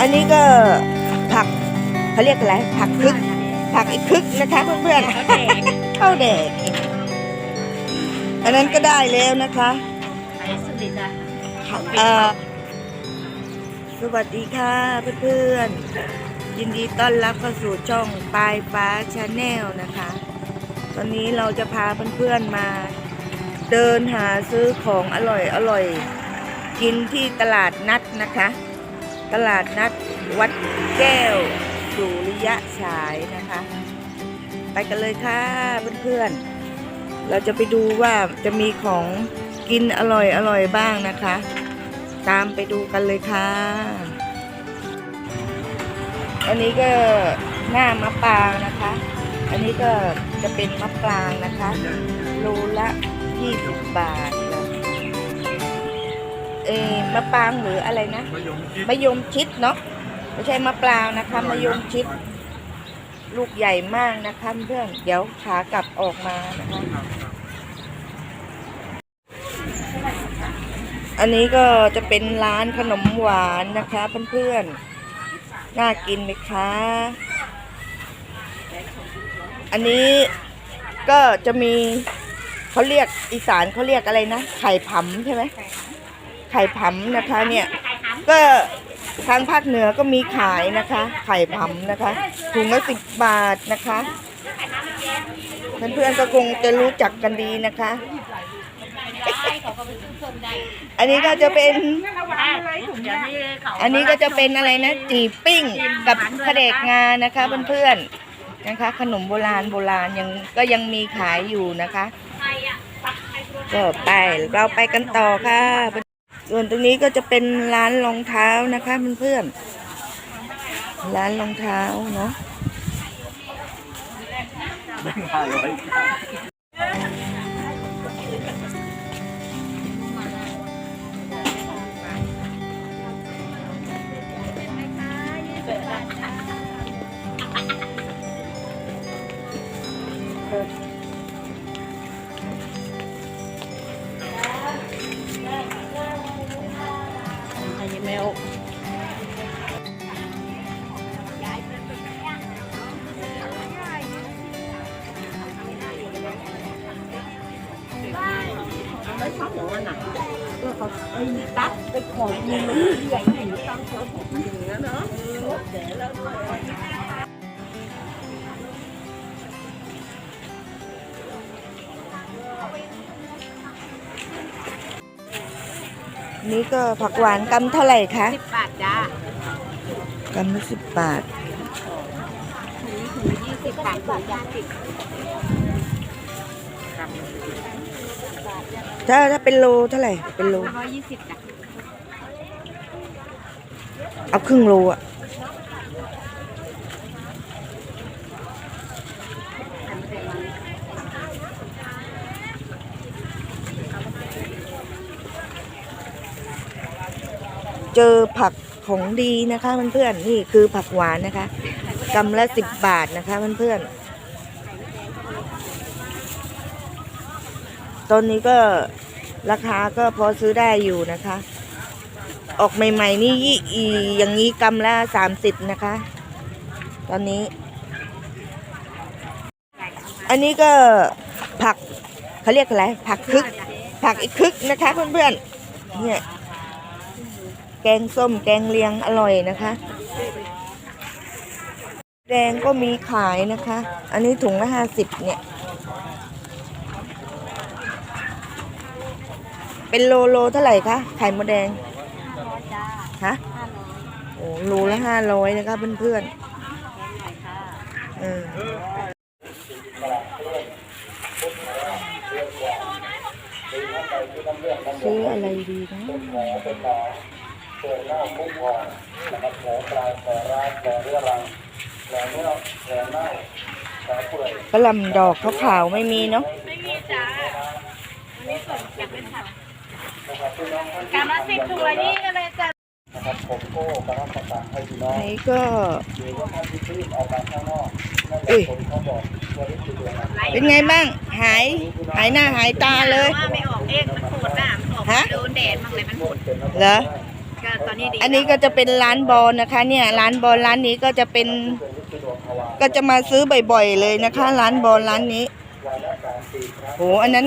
อันนี้ก็ผักเขาเรียกอะไร ผักคึก ผักอีกคึกนะคะเพื่อนๆเขาแดงข้าวแดกอันนั้นก็ได้แล้วนะคะไอ้สุดิตอะเอ่อสวัสดีค่ะเพื่อนๆ ยินดีต้อนรับเข้าสู่ช่องปลายฟ้าชาแนลนะคะ ตอนนี้เราจะพาเพื่อนๆมาเดินหาซื้อของอร่อยอร่อยกินที่ตลาดนัดนะคะ ตลาดนัดวัดแก้วสุริยะฉายนะคะ ไปกันเลยค่ะเพื่อนๆ เราจะไปดูว่าจะมีของกินอร่อยอร่อยบ้างนะคะ ตามไปดูกันเลยค่ะอันนี้ก็หน้ามะปรางนะคะ อันนี้ก็จะเป็นมะปรางนะคะโลละ 20 บาท เออมะปรางหรืออะไรนะมะยมชิดเนาะไม่ใช่มะปรางนะคะมะยมชิด ลูกใหญ่มากนะคะเพื่อนเดี๋ยวขากลับออกมานะคะอันนี้ก็จะเป็นร้านขนมหวานนะคะเพื่อนๆน่ากินไหมคะอันนี้ก็จะมีเขาเรียกอีสานเขาเรียกอะไรนะ ไข่ผำใช่ไหม ไข่ผำนะคะเนี่ยก็ทางภาคเหนือก็มีขายนะคะ ไข่ผำนะคะถุงละสิบบาทนะคะเพื่อนๆก็คงจะรู้จักกันดีนะคะ อันนี้ก็จะเป็นอันนี้ก็จะเป็นอะไรนะจีบปิ้งกับขะเดกงานะคะเพื่อนๆนะคะ ขนมโบราณโบราณยังก็ยังมีขายอยู่นะคะก็ไปเราไปกันต่อค่ะ ส่วนตรงนี้ก็จะเป็นร้านรองเท้านะคะเพื่อนๆร้านรองเท้าเนาะไนี่ก็ผักหวานกำเท่าไหร่คะสิบบาทจ้ากำละสิบบาทถุงถุงยี่สิบบาทถุงยาสิบถ้าถ้าเป็นโลเท่าไหร่ เป็นโลร้อยยี่สิบจ้ะ เอาครึ่งโลอะเจอผักของดีนะคะเพื่อนๆนี่คือผักหวานนะคะกำละสิบบาทนะคะเพื่อนๆตอนนี้ก็ราคาก็พอซื้อได้อยู่นะคะ ออกใหม่ ๆ นี่ยี่อีอย่างนี้กำละสามสิบนะคะ ตอนนี้ อันนี้ก็ผักเขาเรียกอะไร ผักคึก ผักอีกคึกนะคะเพื่อนๆเนี่ยแกงส้มแกงเลียงอร่อยนะคะ แดงก็มีขายนะคะ อันนี้ถุงละห้าสิบเนี่ย เป็นโลโลเท่าไหร่คะไข่มดแดง ฮะห้าร้อยโอ้โลละห้าร้อยนะคะเพื่อนแกงไหนค่ออซื้ออะไรดีนะกระลำดอกขาวๆไม่มีเนาะไม่มีจ้าอันนี้ส่งอยากเป็นผักกำละสิบถุงละยี่ กันเลยจ้ะอันนี้ก็อุ้ยเป็นไงบ้าง หาย หายหน้าหายตาเลย ว่าไม่ออกเองมันปวดหน้ามันออกฮะ โดนแดดมั่งเลยมันปวดเหรอก็ก็ตอนนี้ดีอันนี้ก็จะเป็นร้านบอลนะคะ เนี่ยร้านบอลร้านนี้ก็จะเป็น ก็จะมาซื้อบ่อยๆเลยนะคะ ร้านบอลร้านนี้โหอันนั้น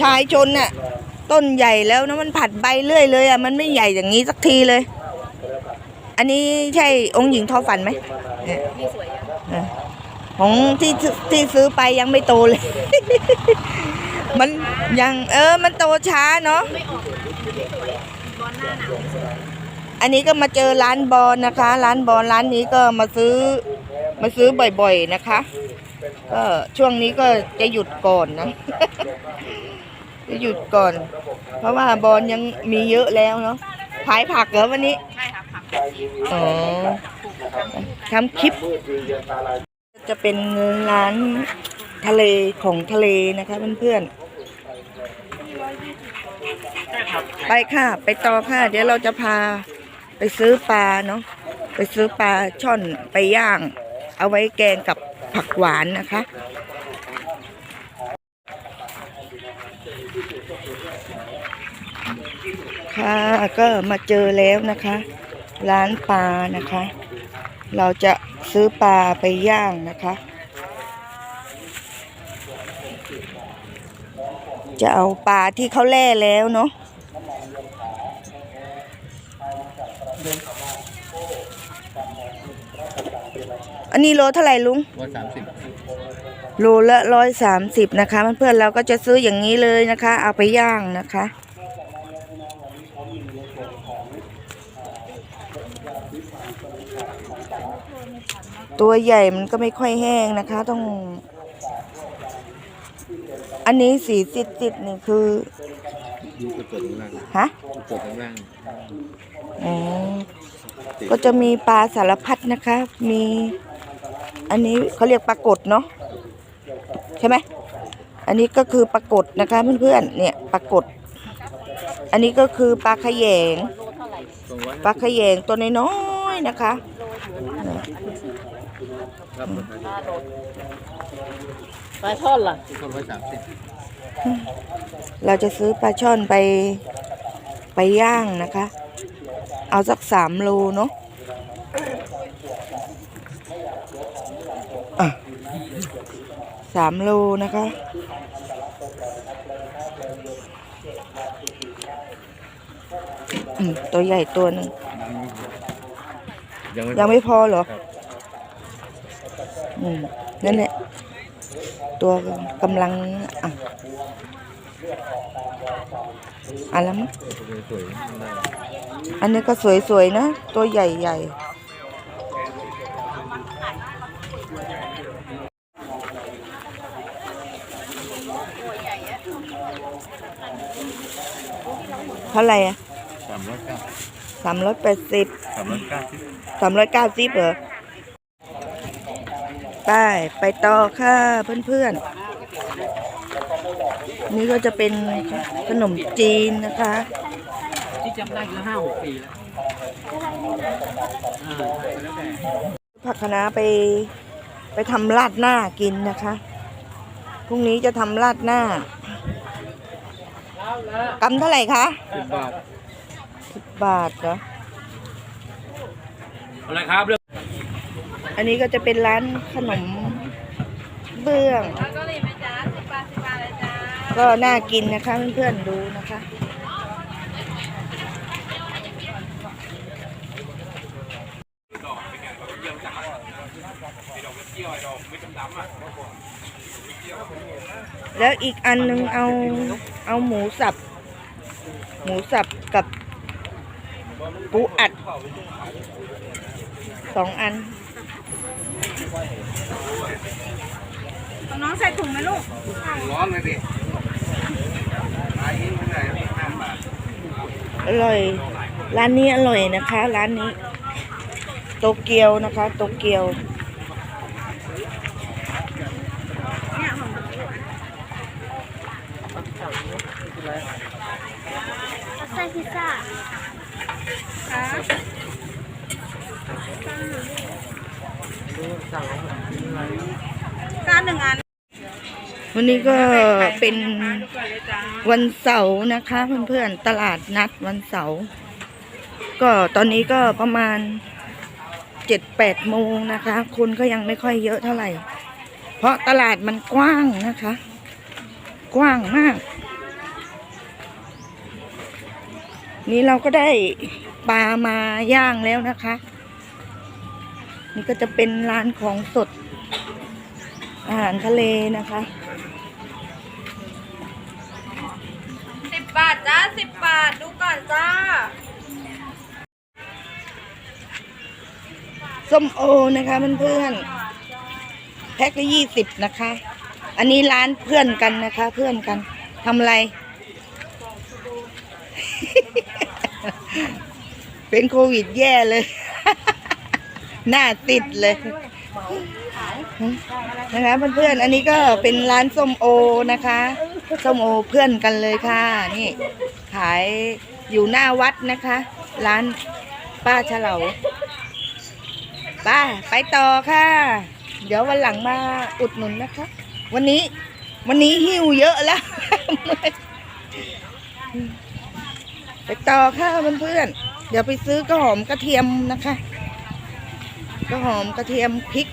ชายชนน่ะ ต้นใหญ่แล้วนะมันผัดใบเรื่อยเลยอะมันไม่ใหญ่อย่างนี้สักทีเลย อันนี้ใช่องค์หญิงทอฝันไหมเนี่ยสวยอะของที่ที่ซื้อไปยังไม่โตเลย มันยังเออมันโตช้าเนาะอันนี้ก็มาเจอร้านบอลนะคะ ร้านบอลร้านนี้ก็มาซื้อมาซื้อบ่อยๆนะคะ ก็ช่วงนี้ก็จะหยุดก่อนนะ จะหยุดก่อน เพราะว่าบอลยังมีเยอะแล้วเนาะขายผักเหรอวันนี้ ใช่ค่ะผักอ๋อทำคลิป จะเป็นร้านทะเลของทะเลนะคะเพื่อนๆ ไปค่ะ ไปต่อค่ะ เดี๋ยวเราจะพาไปซื้อปลาเนาะ ไปซื้อปลาช่อนไปย่าง เอาไว้แกงกับผักหวานนะคะ ค่ะก็มาเจอแล้วนะคะ ร้านปลานะคะ เราจะซื้อปลาไปย่างนะคะ จะเอาปลาที่เขาแล่แล้วเนาะอันนี้โลเท่าไหร่ลุงร้อยสามสิบโลละร้อยสามสิบนะคะเพื่อนๆเราก็จะซื้ออย่างนี้เลยนะคะ เอาไปย่างนะคะ ตัวใหญ่มันก็ไม่ค่อยแห้งนะคะ ต้อง อันนี้สีสิดสิดนี่คือดูกระจกข้างล่างฮะกระจกข้างล่างอ๋อก็จะมีปลาสารพัดนะคะ มี อันนี้เขาเรียกปลากดเนาะใช่ไหมอันนี้ก็คือปลากดนะคะเพื่อนๆเนี่ยปลากด อันนี้ก็คือปลาขยงสองร้อยปลาขยงตัวน้อยๆนะคะครับปลาช่อนล่ะทุกคนร้อยสามสิบเราจะซื้อปลาช่อนไปไปย่างนะคะ เอาสักสามโลเนาะอะสามโลนะคะ ตัวใหญ่ตัวหนึ่งยังไม่ยังไม่พอเหรอครับอืมนั่นแหละตัวกำลังอะอันละมั้งสวยๆได้อันนี้ก็สวยๆนะ ตัวใหญ่ๆเท่าไหร่อะสาม ร้อยเก้าสามร้อยแปดสิบสามร้อยเก้าสิบสามร้อยเก้าสิบเหรอได้ไปต่อค่ะเพื่อนๆ นี่ก็จะเป็นขนมจีนนะคะ ที่จำได้คือห้าหกปีแล้วอ่าแล้วแต่ผักคะน้าไปไปทำราดหน้ากินนะคะพรุ่งนี้จะทำราดหน้ากำเท่าไหร่คะสิบบาท สิบบาทเหรอ อะไรครับเรื่องอันนี้ก็จะเป็นร้านขนมเบื้อง แล้วก็เลยไหมจ๊ะสิบบาทสิบบาทเลยจ้าก็น่ากินนะคะเพื่อนๆดูนะคะ แล้วอีกอันหนึงเอาเอาหมูสับ หมูสับกับ ปูอัดสองอัน น้องใส่ถุงไหมลูก ร้อนเลยดิขายยิ่งไม่ได้ห้าบาทอร่อย ร้านนี้อร่อยนะคะ ร้านนี้ โตเกียวนะคะ โตเกียวใส่พิซซ่า ค่ะจานหนึ่งอัน วันนี้ก็เป็นวันเสาร์นะคะเพื่อนๆตลาดนัดวันเสาร์ก็ตอนนี้ก็ประมาณเจ็ดแปดโมงนะคะ คนก็ยังไม่ค่อยเยอะเท่าไหร่ เพราะตลาดมันกว้างนะคะ กว้างมาก นี่เราก็ได้ปลามาย่างแล้วนะคะ นี่ก็จะเป็นร้านของสด อาหารทะเลนะคะสิบบาทจ้าสิบบาทดูก่อนจ้าส้มโอนะคะเพื่อนๆแพ็คละยี่สิบนะคะ อันนี้ร้านเพื่อนกันนะคะ เพื่อนกันทำอะไร เป็นโควิดแย่เลย หน้าติดเลยนะคะเพื่อนๆ อันนี้ก็เป็นร้านส้มโอนะคะ ส้มโอเพื่อนกันเลยค่ะ นี่ ขายอยู่หน้าวัดนะคะ ร้านป้าเฉลาป้าไปต่อค่ะ เดี๋ยววันหลังมาอุดหนุนนะคะ วันนี้ วันนี้หิวเยอะแล้ว ไปต่อค่ะเพื่อนๆ เดี๋ยวไปซื้อกระหอมกระเทียมนะคะ กระหอมกระเทียมพริก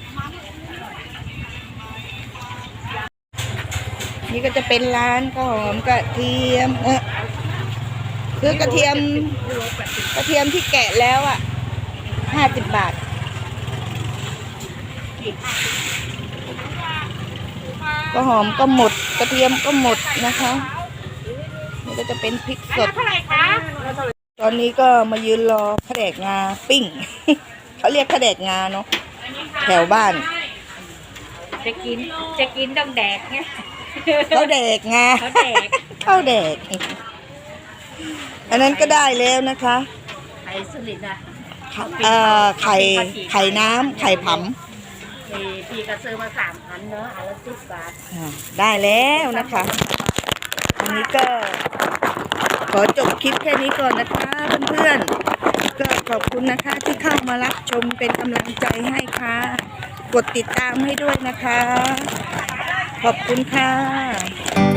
นี่ก็จะเป็นร้านข้าวหอมกระเทียมเออคือกระเทียมกระเทียมที่แกะแล้วอะห้าสิบบาทก็หอมก็หมดกระเทียมก็หมดนะคะนี่ก็จะเป็นพริกสดเท่าไหร่คะ ตอนนี้ก็มายืนรอขแดกงาปิ้ง เขาเรียกขแดกงาเนาะแถวบ้าน จะกินจะกินต้องแดกไงเขาแดกงาเขาแดกเขาแดก อันนั้นก็ได้แล้วนะคะไข่สลิดนะเอ่อไข่ไข่น้ำไข่ผำพี่พี่ก็ซื้อมาสามพันเนอะอันละสิบบาทอ่าได้แล้วนะคะ อันนี้ก็ ขอจบคลิปแค่นี้ก่อนนะคะเพื่อนๆก็ขอบคุณนะคะที่เข้ามารับชมเป็นกำลังใจให้ค่ะ กดติดตามให้ด้วยนะคะ ขอบคุณค่ะ